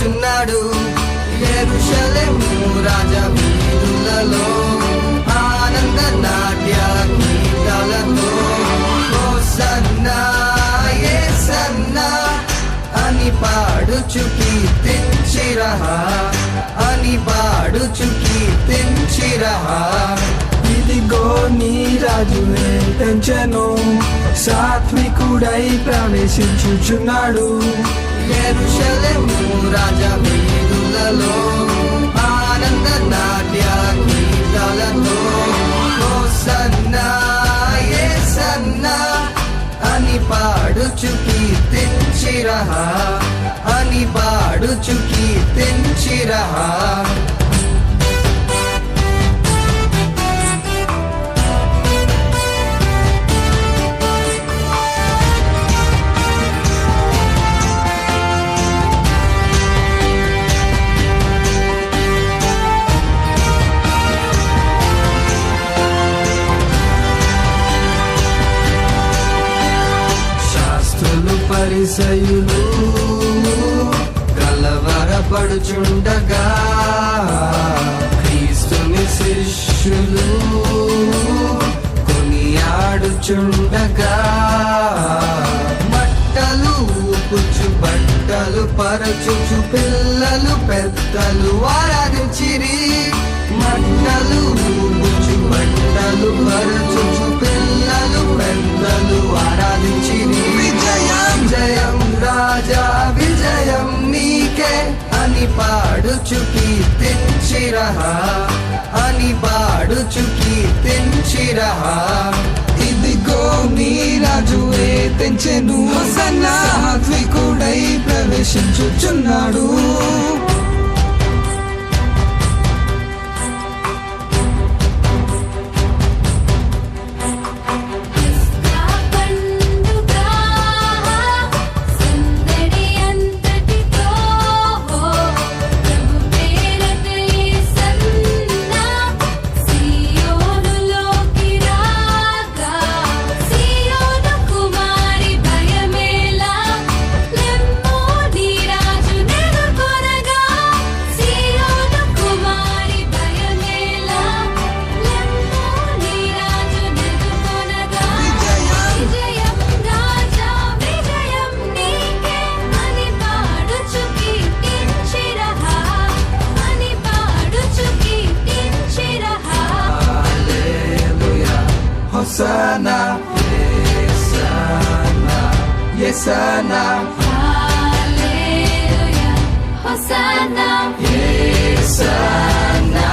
కూర్చున్నాడు. ఎరుషలేము రాజా వీరులలో ఆనంద నాట్య గీతాలతో ఏ సన్నా అని పాడుచు కీర్తించిరహా అని పాడుచు కీర్తించిరహా. ఇదిగో నీ రాజు పెంచెను సాత్వికుడై ప్రవేశించుచున్నాడు. ఎరుషలేము రాజా వీరులలో ఆనంద నాట్య గీతాలతో. హోసన్నా యేసన్నా అని పాడుచు కీర్తించిరహా అని పాడుచు కీర్తించిరహా. కొనియాడుచుండగా బట్టలు ఊపుచు బట్టలు పరచుచు పిల్లలు పెద్దలు ఆరాధించిరి. మంటలు ఊపుచు బట్టలు పరచుచు పిల్లలు పెద్దలు ఆరాధించిరి. విజయం! జయం రాజా విజయం నీకే. అని పాడుచు కీర్తించిరహా. అని పాడుచు కీర్తించిరహా. నీ రాజువే తెంచెను సాత్వికుడై ప్రవేశించుచున్నాడు. Hosanna, Yesana.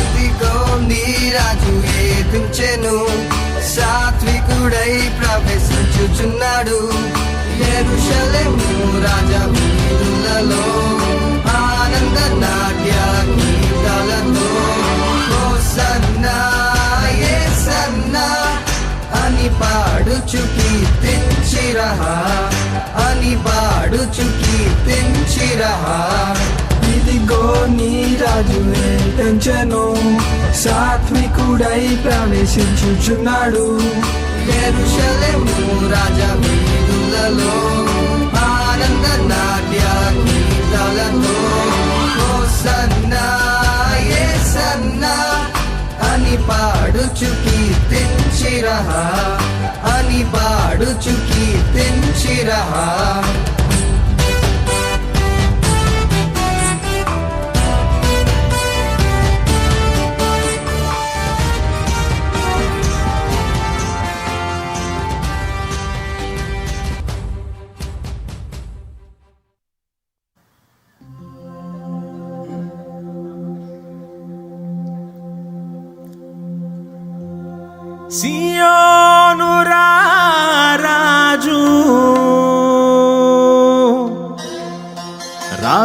ఇదిగో నీ రాజు ఏదించెను సాత్వికుడై ప్రవేశించుచున్నాడు. ఎరుషలేము రాజా వీరులలో ఆనంద నాట్య గీతాలతో. ఏ సన్నా అని పాడుచు కీర్తించిరహా అని పాడుచు తెంచిరహా ఇదిగో నీ రాజునే పెంచెను సాత్వికుడై ప్రవేశించుచున్నాడు. ఎరుషలేము రాజా వీధులలో ఆనంద నాట్య గీతాలతో ఏ సన్నా. అని పాడుచు కీర్తించిరహా అని పాడుచు కీర్తించిరహా.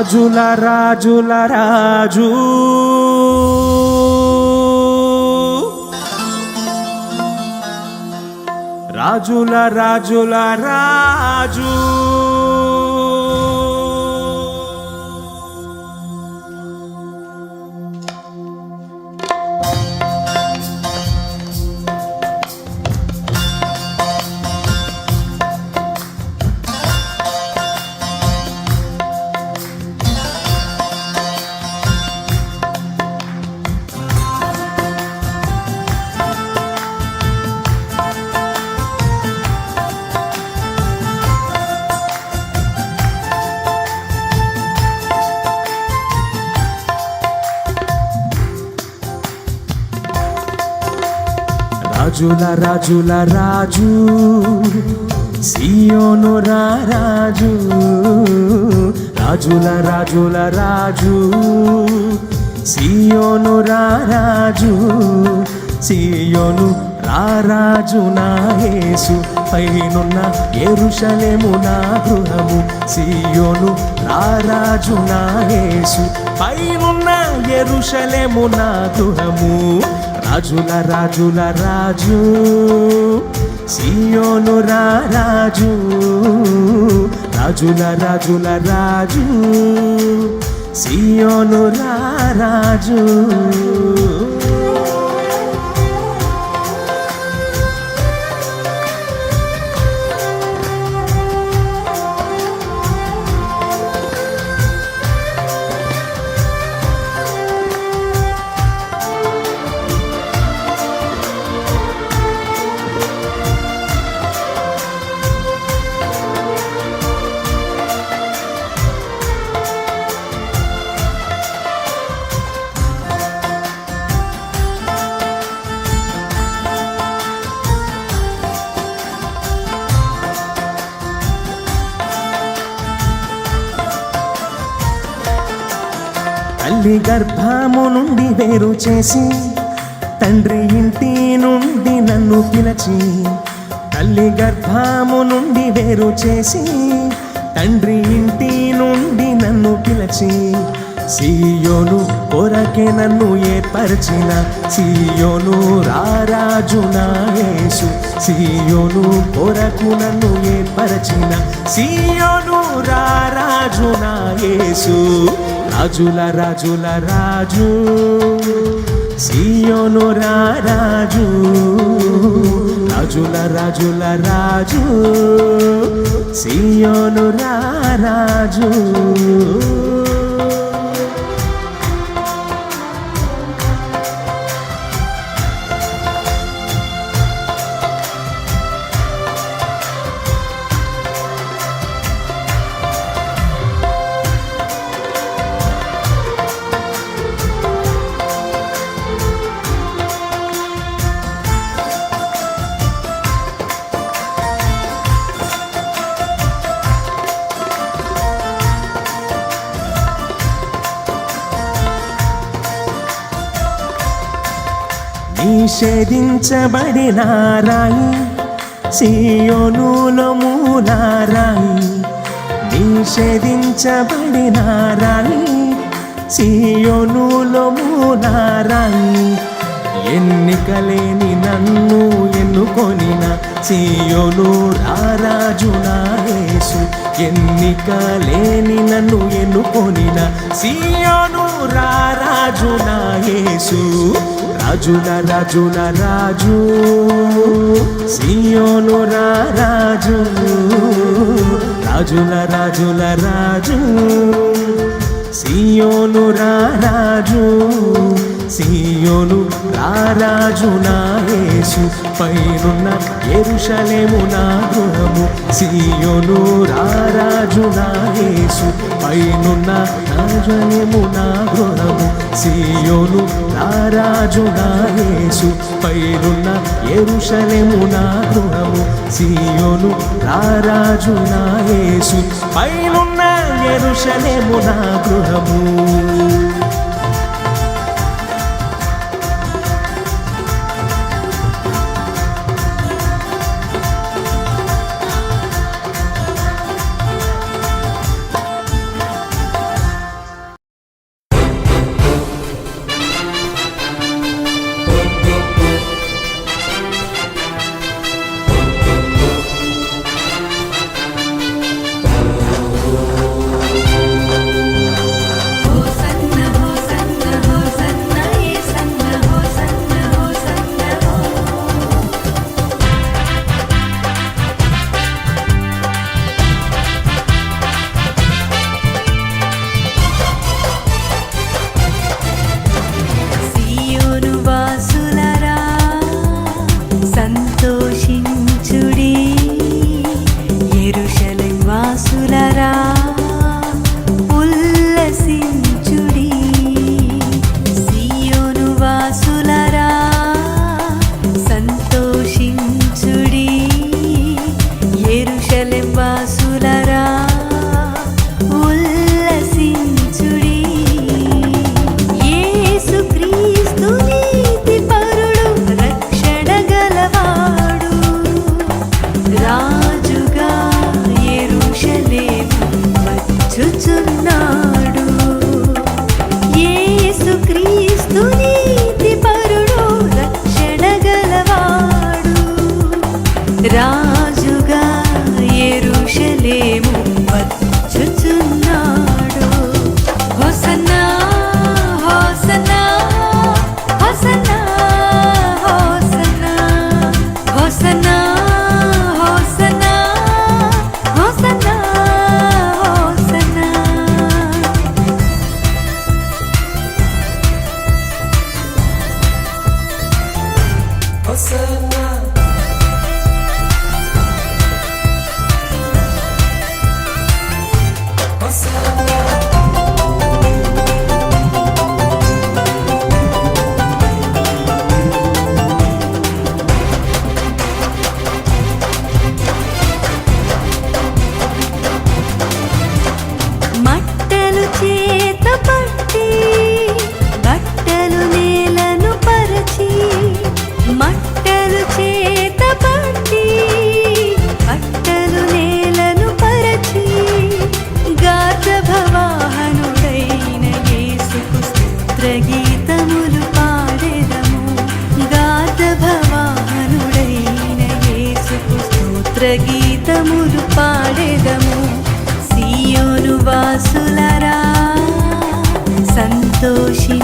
రాజుల రాజుల రాజు. రాజుల రాజుల రాజు. రాజుల రాజుల రాజు సియోను రా రాజు రాజుల రాజుల రాజు సియోను రా రాజు సియోను రారాజు నా యేసు పైనున్న ఎరుషలేము నా గృహము సియోను రారాజు నా యేసు పైనున్న ఎరుషలేము నా గృహము రాజుల రాజుల రాజు సియోను రాజు రాజుల రాజుల రాజు సియోను రా రాజు. తల్లి గర్భము నుండి వేరు చేసి తండ్రి ఇంటి నుండి నన్ను పిలచి తల్లి గర్భము నుండి వేరు చేసి తండ్రి ఇంటి నుండి నన్ను పిలచి సీయోను కొరకే నన్ను ఏర్పరిచిన సీయోను రారాజు నా యేసు సియోను కొరకు నన్ను ఏర్పరచిన సీయోను రారాజు నా యేసు. రాజుల రాజుల రాజు సియోను రాజు రాజుల రాజుల రాజు సియోను రాజు. నిషేధించబడిన రాయి సియోనులో మూలారాయి నిషేధించబడిన రాయి సియోనులో మూలారాయి ఎన్నికలేని నన్ను ఎన్నుకొనిన సియోను రారాజు నా యేసు. ఎన్నికలేని నన్ను ఎన్నుకొనిన సియోను రారాజు యేసు. రాజున రాజున రాజు సియోను రాజు. రాజుల రాజుల రాజు సియోను రాజు. సీయోను రారాజు నాయేసు పైనున్న ఎరుషలేము నా గృహము. సీయోను రారాజు నాయేసు పైనున్న రాజలేము నా గృహము. సీయోను రారాజు నాయేసు పైనున్న ఎరుషలేము నా గృహము. సీయోను రారాజు నాయేసు పైనున్న ఎరుషలేము నా గృహము. గీతములు పాడెదము. సియోను వాసులరా సంతోషి